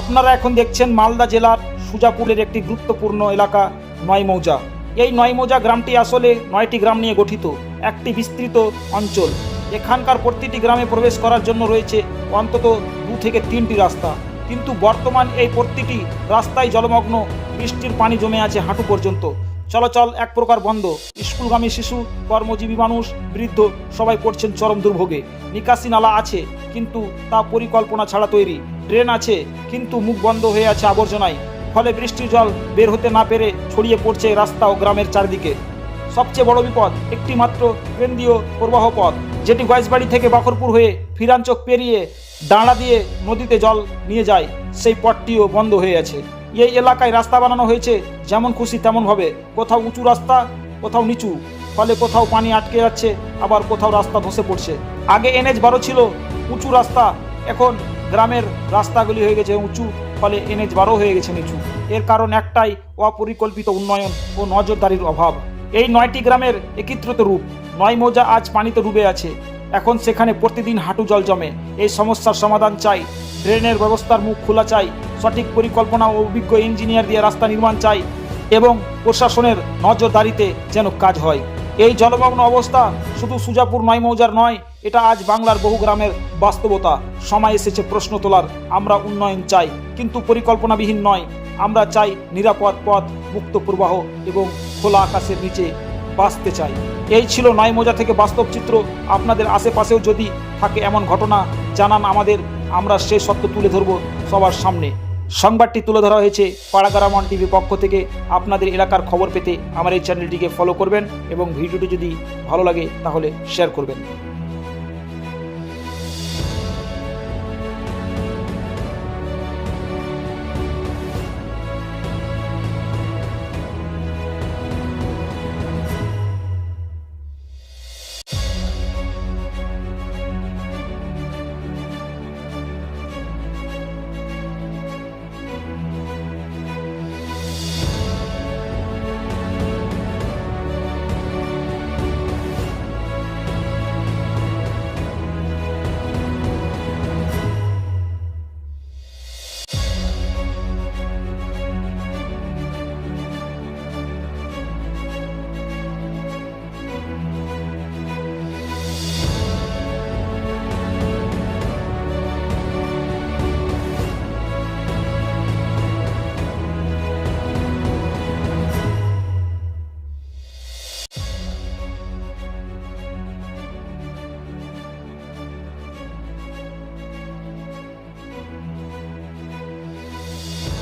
আপনারা এখন দেখছেন মালদা জেলার সুজাপুরের একটি গুরুত্বপূর্ণ এলাকা, নয়মৌজা। এই নয়মৌজা গ্রামটি আসলে নয়টি গ্রাম নিয়ে গঠিত, একটি বিস্তৃত অঞ্চল। এখানকার প্রতিটি গ্রামে প্রবেশ করার জন্য রয়েছে অন্তত দু থেকে তিনটি রাস্তা। কিন্তু বর্তমান এই প্রতিটি রাস্তায় জলমগ্ন, বৃষ্টির পানি জমে আছে হাঁটু পর্যন্ত। চলাচল এক প্রকার বন্ধ। স্কুলগামী শিশু, কর্মজীবী মানুষ, বৃদ্ধ সবাই পড়ছেন চরম দুর্ভোগে। নিকাশি নালা আছে, কিন্তু তা পরিকল্পনা ছাড়া তৈরি। ড্রেন আছে, কিন্তু মুখ বন্ধ হয়ে আছে আবর্জনায়। ফলে বৃষ্টির জল বের হতে না পেরে ছড়িয়ে পড়ছে রাস্তা ও গ্রামের চারদিকে। সবচেয়ে বড় বিপদ একটি মাত্র কেন্দ্রীয় প্রবাহ পথ, যেটি গয়েশবাড়ি থেকে বাখরপুর হয়ে ফিরাঞ্চক পেরিয়ে ডাঁড়া দিয়ে নদীতে জল নিয়ে যায়। সেই পথটিও বন্ধ হয়ে আছে। এই এলাকায় রাস্তা বানানো হয়েছে যেমন খুশি তেমনভাবে। কোথাও উঁচু রাস্তা, কোথাও নিচু। ফলে কোথাও পানি আটকে যাচ্ছে, আবার কোথাও রাস্তা ধসে পড়ছে। আগে এনএচ বারো ছিল, উঁচু রাস্তা, এখন গ্রামের রাস্তাগুলি হয়ে গেছে উঁচু, ফলে এনএচ বারো হয়ে গেছে নিচু। এর কারণ একটাই, অপরিকল্পিত উন্নয়ন ও নজরদারির অভাব। এই নয়টি গ্রামের একত্রিত রূপ। নয় মৌজা আজ পানিতে ডুবে আছে। এখন সেখানে প্রতিদিন হাঁটু জল জমে। এই সমস্যার সমাধান চাই। ড্রেনের ব্যবস্থার মুখ খোলা চাই। সঠিক পরিকল্পনা ও অভিজ্ঞ ইঞ্জিনিয়ার দিয়ে রাস্তা নির্মাণ চাই। এবং প্রশাসনের নজরদারিতে যেন কাজ হয়। এই জলমগ্ন অবস্থা শুধু সুজাপুর নয় মৌজার নয়, এটা আজ বাংলার বহু গ্রামের বাস্তবতা। সময় এসেছে প্রশ্ন তোলার, আমরা উন্নয়ন চাই, কিন্তু পরিকল্পনাবিহীন নয়, আমরা চাই নিরাপদ পথ, মুক্ত প্রবাহ এবং খোলা আকাশের নিচে বাঁচতে চাই। এই ছিল নয় মোজা থেকে বাস্তব চিত্র। আপনাদের আশেপাশেও যদি থাকে এমন ঘটনা, জানান আমাদের, আমরা সেই সত্য তুলে ধরব সবার সামনে। সংবাদটি তুলে ধরা হয়েছে পাড়াগারামন টিভির পক্ষ থেকে। আপনাদের এলাকার খবর পেতে আমার এই চ্যানেলটিকে ফলো করবেন এবং ভিডিওটি যদি ভালো লাগে তাহলে শেয়ার করবেন।